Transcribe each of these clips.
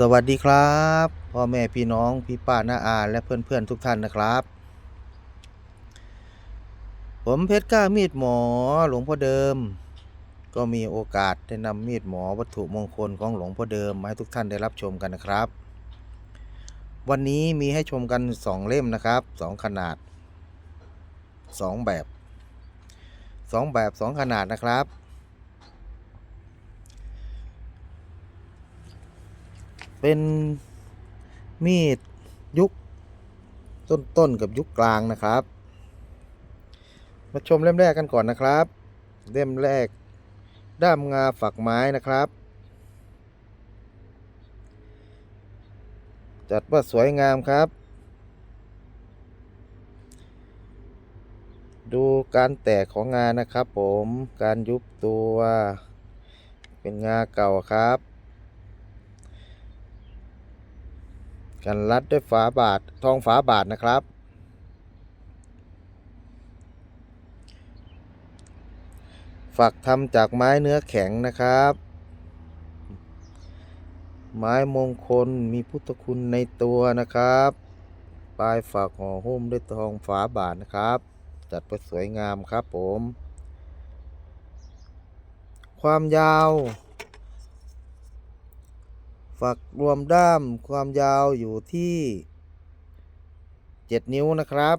สวัสดีครับพ่อแม่พี่น้องพี่ป้าน้าอาและเพื่อนๆทุกท่านนะครับ ผมเพชรกล้ามีดหมอหลวงพ่อเดิม ก็มีโอกาสได้นำมีดหมอวัตถุมงคลของหลวงพ่อเดิมมาให้ทุกท่านได้รับชมกันนะครับ วันนี้มีให้ชมกันสองเล่มนะครับสองขนาดสองแบบสองแบบสองขนาดนะครับ เป็นมีดยุคต้นๆกับยุคกลางนะครับ มาชมเล่มแรกกันก่อนนะครับ เล่มแรก ด้ามงาฝักไม้นะครับ จัดว่าสวยงามครับ ดูการแตกของงานะครับผม การยุบตัว เป็นงาเก่าครับ กันรัดด้วยฝาบาททองฝาบาทนะครับ ฝักทำจากไม้เนื้อแข็งนะครับ ไม้มงคลมีพุทธคุณในตัวนะครับ ปลายฝักห่อหุ้มด้วยทองฝาบาทนะครับ จัดไปสวยงามครับผม ความยาว ฝักรวมด้ามความยาวอยู่ที่ 7 นิ้วนะครับ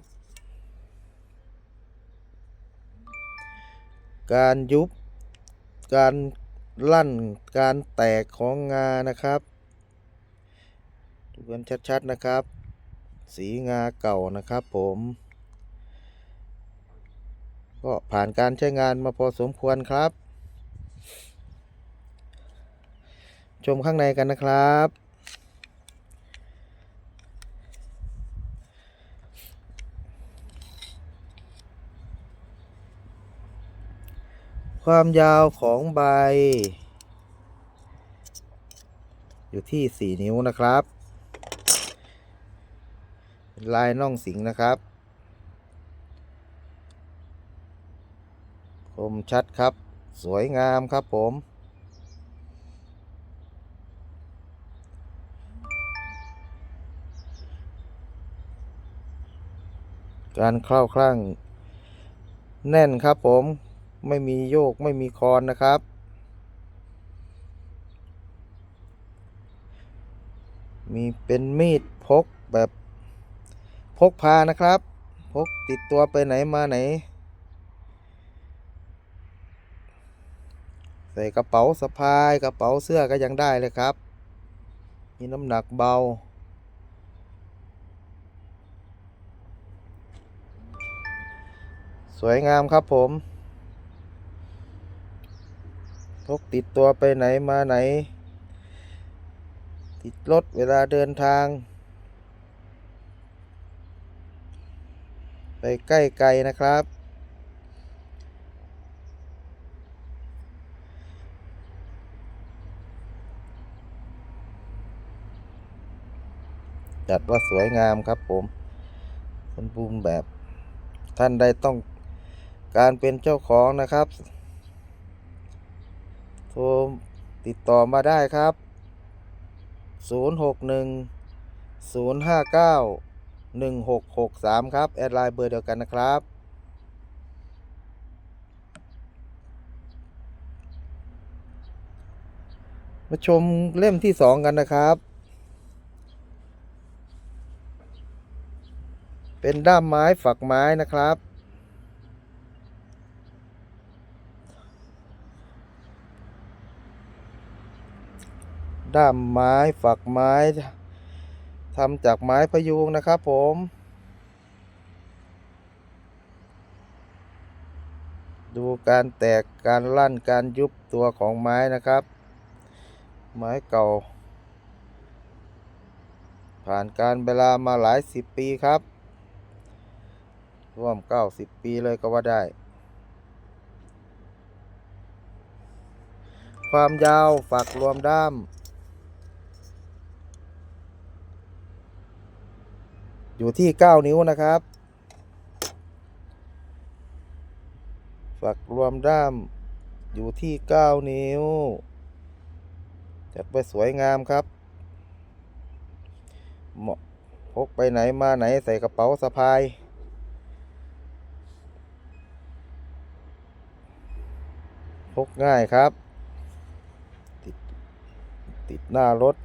การยุบ การลั่น การแตกของงานะครับดูกันชัดๆนะครับ สีงาเก่านะครับผม ก็ผ่านการใช้งานมาพอสมควรครับ ชมข้างในกันนะครับ ความยาวของใบ อยู่ที่ 4 นิ้วนะครับ ลายน่องสิงนะครับคมชัดครับ สวยงามครับผม การเข้าคลั่ง แน่นครับผมไม่มีโยกไม่มีคอนนะครับ มีเป็นมีดพกแบบพกพานะครับ พกติดตัวไปไหนมาไหน ใส่กระเป๋าสะพายกระเป๋าเสื้อก็ยังได้เลยครับ มีน้ำหนักเบา สวยงามครับผมพกติดตัวไปไหนมาไหน ติดรถเวลาเดินทาง ไปใกล้ไกลนะครับ จัดว่าสวยงามครับผม สมบูรณ์แบบท่านใดต้อง การเป็นเจ้าของนะครับ โทรติดต่อมาได้ครับ 061 059 1663 ครับ แอดไลน์เบอร์เดียวกันนะครับ มาชมเล่มที่สองกันนะครับ เป็นด้ามไม้ฝักไม้นะครับ ด้ามไม้ฝักไม้ทำจากไม้พยุงนะครับผมดูการแตกการลั่นการยุบตัวของไม้นะครับ ไม้เก่า ผ่านการเวลามาหลายสิบปีครับร่วมเก้าสิบปีเลยก็ว่าได้ ความยาวฝักรวมด้าม อยู่ที่ 9 นิ้วนะครับ ฝักรวมด้ามอยู่ที่ 9 นิ้ว จัดไปสวยงามครับเหมาะพกไปไหนมาไหนใส่กระเป๋าสะพาย พกง่ายครับ ติดติดหน้ารถ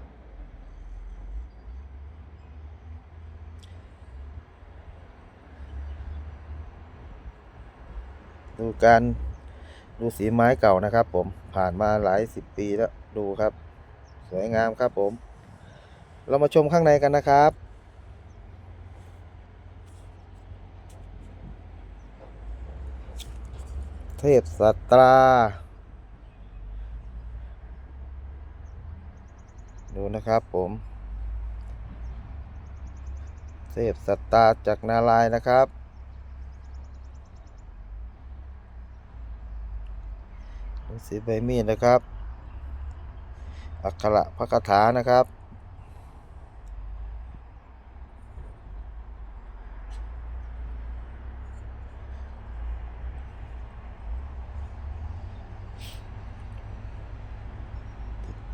ดูการดูสีไม้เก่านะครับ ผมผ่านมาหลายสิบปีแล้วดูครับ สวยงามครับผม เรามาชมข้างในกันนะครับเทพสัตราดูนะครับผมเทพสัตตาจากนารายนะครับ ดูสีใบมีดนะครับ อักขระพระคาถานะครับ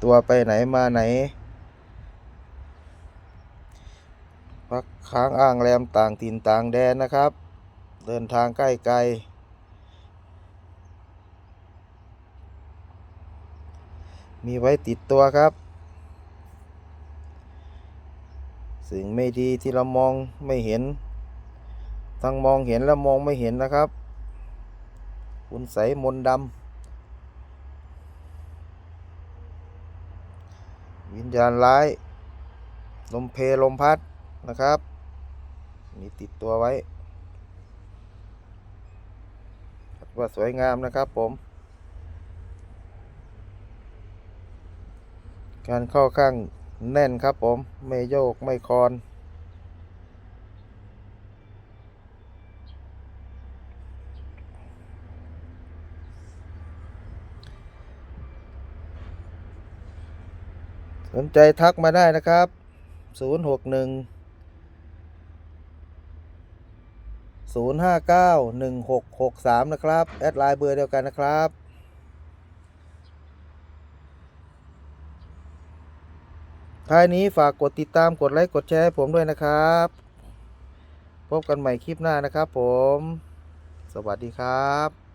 ตัวไปไหนมาไหน พักค้างอ้างแรมต่างถิ่นต่างแดนนะครับ เดินทางใกล้ไกล มีไว้ติดตัวครับ สิ่งไม่ดีที่เรามองไม่เห็น ทั้งมองเห็นและมองไม่เห็นนะครับ คุณใสมนดำวิญญาณร้าย ลมเพลลมพัดนะครับ มีติดตัวไว้ว่าสวยงามนะครับผม การเข้าข้างแน่นครับผม ไม่โยกไม่คลอนสนใจทักมาได้นะครับ 061 059 1663 นะครับ แอดไลน์เบอร์เดียวกันนะครับ ท้ายนี้ฝากกดติดตามกดไลค์กดแชร์ให้ผมด้วยนะครับ พบกันใหม่คลิปหน้านะครับผม สวัสดีครับ